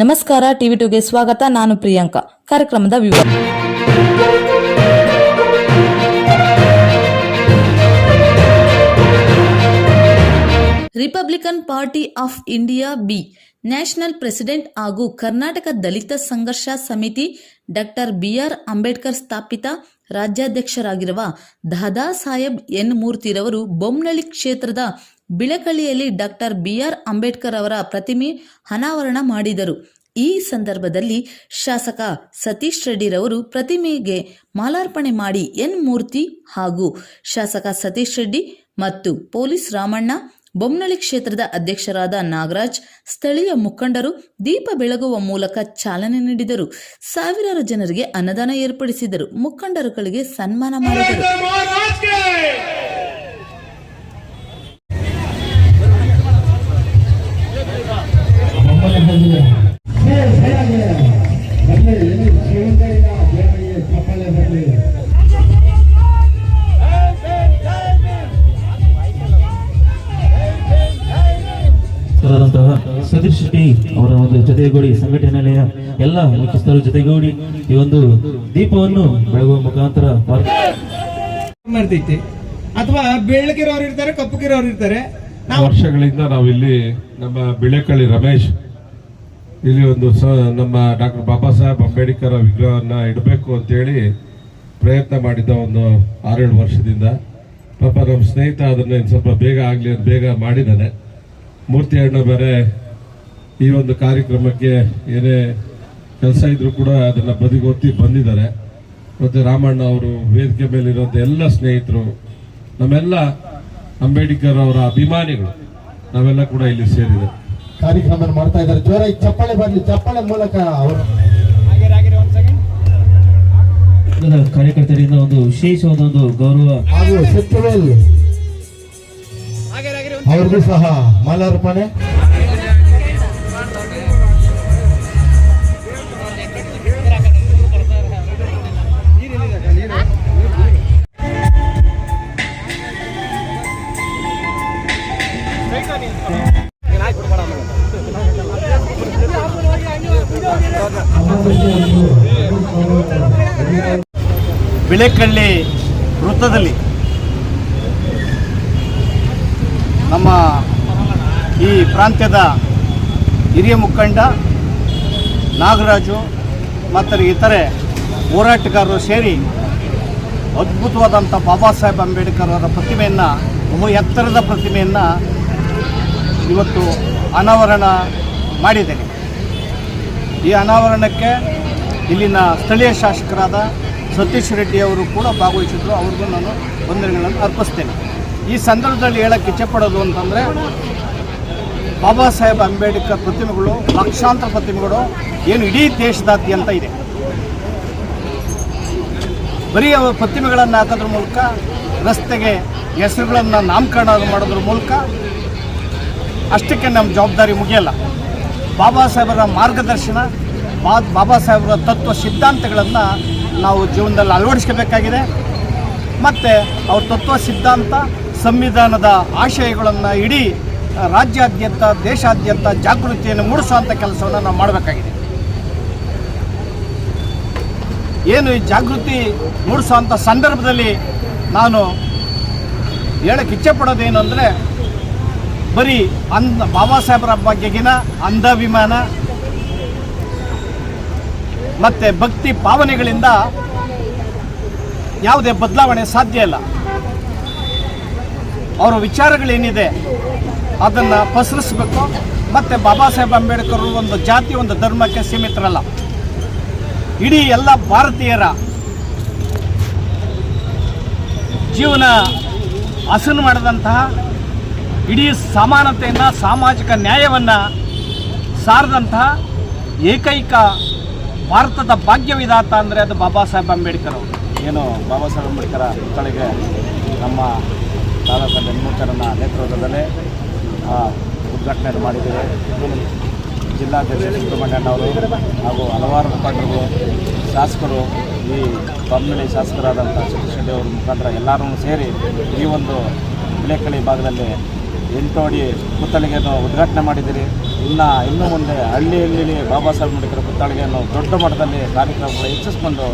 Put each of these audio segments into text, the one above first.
ನಮಸ್ಕಾರ, ಟಿವಿ ಟುಗೆ ಸ್ವಾಗತ. ನಾನು ಪ್ರಿಯಾಂಕಾ. ಕಾರ್ಯಕ್ರಮದ ವಿವರ. Republican Party of India B. National president ಹಾಗೂ ಕರ್ನಾಟಕ ದಲಿತ ಸಂಘರ್ಷ ಸಮಿತಿ ಡಾಕ್ಟರ್ ಬಿಆರ್ ಅಂಬೇಡ್ಕರ್ ಸ್ಥಾಪಿತ ರಾಜ್ಯಾಧ್ಯಕ್ಷರಾಗಿರುವ ದಾದಾ ಸಾಹೇಬ್ ಎನ್. ಮೂರ್ತಿರವರು ಬೊಮ್ಮನಳ್ಳಿ ಕ್ಷೇತ್ರದ ಬಿಳಕಳ್ಳಿಯಲ್ಲಿ ಡಾಕ್ಟರ್ ಬಿ ಆರ್ ಅಂಬೇಡ್ಕರ್ ಅವರ ಪ್ರತಿಮೆ ಅನಾವರಣ ಮಾಡಿದರು. ಈ ಸಂದರ್ಭದಲ್ಲಿ ಶಾಸಕ ಸತೀಶ್ ರೆಡ್ಡಿರವರು ಪ್ರತಿಮೆಗೆ ಮಾಲಾರ್ಪಣೆ ಮಾಡಿ ಎನ್ ಮೂರ್ತಿ ಹಾಗೂ ಶಾಸಕ ಸತೀಶ್ ರೆಡ್ಡಿ ಮತ್ತು ಪೊಲೀಸ್ ರಾಮಣ್ಣ ಬೊಮ್ಮನಳ್ಳಿ ಕ್ಷೇತ್ರದ ಅಧ್ಯಕ್ಷರಾದ ನಾಗರಾಜ್, ಸ್ಥಳೀಯ ಮುಖಂಡರು ದೀಪ ಬೆಳಗುವ ಮೂಲಕ ಚಾಲನೆ ನೀಡಿದರು. ಸಾವಿರಾರು ಜನರಿಗೆ ಅನ್ನದಾನ ಏರ್ಪಡಿಸಿದರು. ಮುಖಂಡರುಗಳಿಗೆ ಸನ್ಮಾನ ಮಾಡಿದರು. ಸತೀಶ್ ಶೆಟ್ಟಿ ಅವರ ಒಂದು ಜೊತೆಗೂಡಿ ಸಂಘಟನೆಯ ಎಲ್ಲ ಮುಖ್ಯಸ್ಥರು ಜೊತೆಗೂಡಿ ಈ ಒಂದು ದೀಪವನ್ನು ಬೆಳಗುವ ಮುಖಾಂತರ ಮಾಡ್ತೈತಿ ಅಥವಾ ಬೆಳಕಿರೋರು ಇರ್ತಾರೆ ಕಪ್ಪಗಿರೋರು ಇರ್ತಾರೆ. ನಾವು ವರ್ಷಗಳಿಂದ ನಾವಿಲ್ಲಿ ನಮ್ಮ ಬಿಳೆಕಳ್ಳಿ ರಮೇಶ್ ಇಲ್ಲಿ ಒಂದು ಸ, ನಮ್ಮ ಡಾಕ್ಟರ್ ಬಾಬಾ ಸಾಹೇಬ್ ಅಂಬೇಡ್ಕರ್ ವಿಗ್ರಹವನ್ನು ಇಡಬೇಕು ಅಂತೇಳಿ ಪ್ರಯತ್ನ ಮಾಡಿದ್ದ ಒಂದು ಆರೇಳು ವರ್ಷದಿಂದ. ಪಾಪ ನಮ್ಮ ಸ್ನೇಹಿತ ಅದನ್ನು ಸ್ವಲ್ಪ ಬೇಗ ಆಗಲಿ ಅಂತ ಬೇಗ ಮಾಡಿದ್ದಾನೆ. ಮೂರ್ತಿ ಅಣ್ಣ ಬೇರೆ ಈ ಒಂದು ಕಾರ್ಯಕ್ರಮಕ್ಕೆ ಏನೇ ಕೆಲಸ ಇದ್ದರೂ ಕೂಡ ಅದನ್ನು ಬದಿಗೊತ್ತಿ ಬಂದಿದ್ದಾರೆ. ಮತ್ತು ರಾಮಣ್ಣ ಅವರು ವೇದಿಕೆ ಮೇಲಿರುವಂಥ ಎಲ್ಲ ಸ್ನೇಹಿತರು, ನಮ್ಮೆಲ್ಲ ಅಂಬೇಡ್ಕರ್ ಅವರ ಅಭಿಮಾನಿಗಳು, ನಾವೆಲ್ಲ ಕೂಡ ಇಲ್ಲಿ ಸೇರಿದೆ ಕಾರ್ಯಕ್ರಮ ಮಾಡ್ತಾ ಇದ್ದಾರೆ. ಜೋರಾಗಿ ಚಪ್ಪಾಳೆ ಬರ್ಲಿ ಚಪ್ಪಾಳೆ ಮೂಲಕ ಅವರು. ಕಾರ್ಯಕರ್ತರಿಂದ ಒಂದು ವಿಶೇಷವಾದ ಒಂದು ಗೌರವ. ಹಾಗೂ ಸೆಕ್ಟುವೆಲ್ ಅವ್ರಿಗೂ ಸಹ ಮಾಲಾರ್ಪಣೆ. ಬಿಳೆಕಳ್ಳಿ ವೃತ್ತದಲ್ಲಿ ನಮ್ಮ ಈ ಪ್ರಾಂತ್ಯದ ಹಿರಿಯ ಮುಖಂಡ ನಾಗರಾಜು ಮತ್ತು ಇತರೆ ಹೋರಾಟಗಾರರು ಸೇರಿ ಅದ್ಭುತವಾದಂಥ ಬಾಬಾ ಸಾಹೇಬ್ ಅಂಬೇಡ್ಕರ್ ಅವರ ಪ್ರತಿಮೆಯನ್ನು ಬಹು ಎತ್ತರದ ಪ್ರತಿಮೆಯನ್ನು ಇವತ್ತು ಅನಾವರಣ ಮಾಡಿದ್ದೇನೆ. ಈ ಅನಾವರಣಕ್ಕೆ ಇಲ್ಲಿನ ಸ್ಥಳೀಯ ಶಾಸಕರಾದ ಸತೀಶ್ ರೆಡ್ಡಿ ಅವರು ಕೂಡ ಭಾಗವಹಿಸಿದ್ರು. ಅವ್ರಿಗೂ ನಾನು ವಂದನೆಗಳನ್ನು ಅರ್ಪಿಸ್ತೇನೆ. ಈ ಸಂದರ್ಭದಲ್ಲಿ ಹೇಳಕ್ಕೆ ಇಚ್ಛೆಪಡೋದು ಅಂತಂದರೆ, ಬಾಬಾ ಸಾಹೇಬ್ ಅಂಬೇಡ್ಕರ್ ಪ್ರತಿಮೆಗಳು, ಲಕ್ಷಾಂತರ ಪ್ರತಿಮೆಗಳು ಏನು ಇಡೀ ದೇಶದಾದ್ಯಂತ ಇದೆ. ಬರೀ ಅವರ ಪ್ರತಿಮೆಗಳನ್ನು ಹಾಕೋದ್ರ ಮೂಲಕ, ರಸ್ತೆಗೆ ಹೆಸರುಗಳನ್ನು ನಾಮಕರಣ ಮಾಡೋದ್ರ ಮೂಲಕ ಅಷ್ಟಕ್ಕೆ ನಮ್ಮ ಜವಾಬ್ದಾರಿ ಮುಗಿಯಲ್ಲ. ಬಾಬಾ ಸಾಹೇಬರ ಮಾರ್ಗದರ್ಶನ ಬಾಬಾ ಸಾಹೇಬರ ತತ್ವ ಸಿದ್ಧಾಂತಗಳನ್ನು ನಾವು ಜೀವನದಲ್ಲಿ ಅಳವಡಿಸ್ಕೋಬೇಕಾಗಿದೆ. ಮತ್ತು ಅವ್ರ ತತ್ವ ಸಿದ್ಧಾಂತ, ಸಂವಿಧಾನದ ಆಶಯಗಳನ್ನು ಇಡೀ ರಾಜ್ಯಾದ್ಯಂತ, ದೇಶಾದ್ಯಂತ ಜಾಗೃತಿಯನ್ನು ಮೂಡಿಸುವಂಥ ಕೆಲಸವನ್ನು ನಾವು ಮಾಡಬೇಕಾಗಿದೆ. ಏನು ಈ ಜಾಗೃತಿ ಮೂಡಿಸುವಂಥ ಸಂದರ್ಭದಲ್ಲಿ ನಾನು ಹೇಳಕ್ಕೆ ಇಚ್ಛೆ ಪಡೋದೇನು ಅಂದರೆ ಬರೀ ಅಂದ, ಬಾಬಾ ಸಾಹೇಬರ ಬಗೆಗಿನ ಅಂಧಾಭಿಮಾನ ಮತ್ತು ಭಕ್ತಿ ಭಾವನೆಗಳಿಂದ ಯಾವುದೇ ಬದಲಾವಣೆ ಸಾಧ್ಯ ಇಲ್ಲ. ಅವರ ವಿಚಾರಗಳೇನಿದೆ ಅದನ್ನು ಪಸರಿಸಬೇಕು. ಮತ್ತು ಬಾಬಾ ಸಾಹೇಬ್ ಅಂಬೇಡ್ಕರ್ ಒಂದು ಜಾತಿ, ಒಂದು ಧರ್ಮಕ್ಕೆ ಸೀಮಿತರಲ್ಲ. ಇಡೀ ಎಲ್ಲ ಭಾರತೀಯರ ಜೀವನ ಹಸನು ಮಾಡಿದಂತಹ ಇಡೀ ಸಮಾನತೆಯನ್ನು, ಸಾಮಾಜಿಕ ನ್ಯಾಯವನ್ನು ಸಾರದಂತಹ ಏಕೈಕ ಭಾರತದ ಭಾಗ್ಯವಿದಾತ ಅಂದರೆ ಅದು ಬಾಬಾ ಸಾಹೇಬ್ ಅಂಬೇಡ್ಕರ್ ಅವರು. ಏನು ಬಾಬಾ ಸಾಹೇಬ್ ಅಂಬೇಡ್ಕರ ಮಕ್ಕಳಿಗೆ ನಮ್ಮ ದಾದಾ ಸಾಹೇಬ್ ಎನ್ಮೂರ್ಕರನ್ನ ನೇತೃತ್ವದಲ್ಲೇ ಉದ್ಘಾಟನೆ ಮಾಡಿದ್ದೇವೆ ಜಿಲ್ಲಾಧ್ಯಕ್ಷ ಸುಬ್ರಹ್ಮಣ್ಯಣ್ಣ ಅವರು ಹಾಗೂ ಹಲವಾರು ಮುಖಂಡರು ಶಾಸಕರು, ಈ ಬಮ್ಮಿಳಿ ಶಾಸಕರಾದಂಥ ಸತೀಶ್ ಅವರ ಮುಖಾಂತರ ಎಲ್ಲರೂ ಸೇರಿ ಈ ಒಂದು ಬಿಳೆಕಳಿ ಭಾಗದಲ್ಲಿ ಎಂಟು ಅಡಿ ಉದ್ಘಾಟನೆ ಮಾಡಿದ್ದೀರಿ. ಇನ್ನು ಇನ್ನು ಮುಂದೆ ಹಳ್ಳಿಯಲ್ಲಿ ಬಾಬಾ ಸಾಹೇಬ್ ಅಂಬೇಡ್ಕರ್ ಪುತ್ಥಳಿಗೆಯನ್ನು ದೊಡ್ಡ ಮಟ್ಟದಲ್ಲಿ ಕಾರ್ಯಕ್ರಮಗಳು ಹೆಚ್ಚಿಸ್ಕೊಂಡು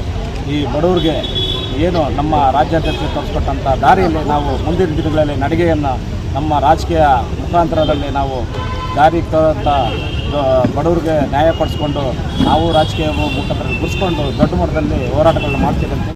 ಈ ಬಡವ್ರಿಗೆ ಏನು ನಮ್ಮ ರಾಜ್ಯಾಧ್ಯಕ್ಷರು ತೋರಿಸ್ಕೊಟ್ಟಂಥ ದಾರಿಯಲ್ಲಿ ನಾವು ಮುಂದಿನ ದಿನಗಳಲ್ಲಿ ನಡಿಗೆಯನ್ನು ನಮ್ಮ ರಾಜಕೀಯ ಮುಖಾಂತರದಲ್ಲಿ ನಾವು ದಾರಿ ತರೋಂಥ ಬಡವ್ರಿಗೆ ನ್ಯಾಯ ಪಡಿಸ್ಕೊಂಡು ನಾವು ರಾಜಕೀಯ ಮುಖಾಂತರ ಗುಡಿಸ್ಕೊಂಡು ದೊಡ್ಡ ಮಟ್ಟದಲ್ಲಿ ಹೋರಾಟಗಳನ್ನು ಮಾಡ್ತೀವಿ ಅಂತ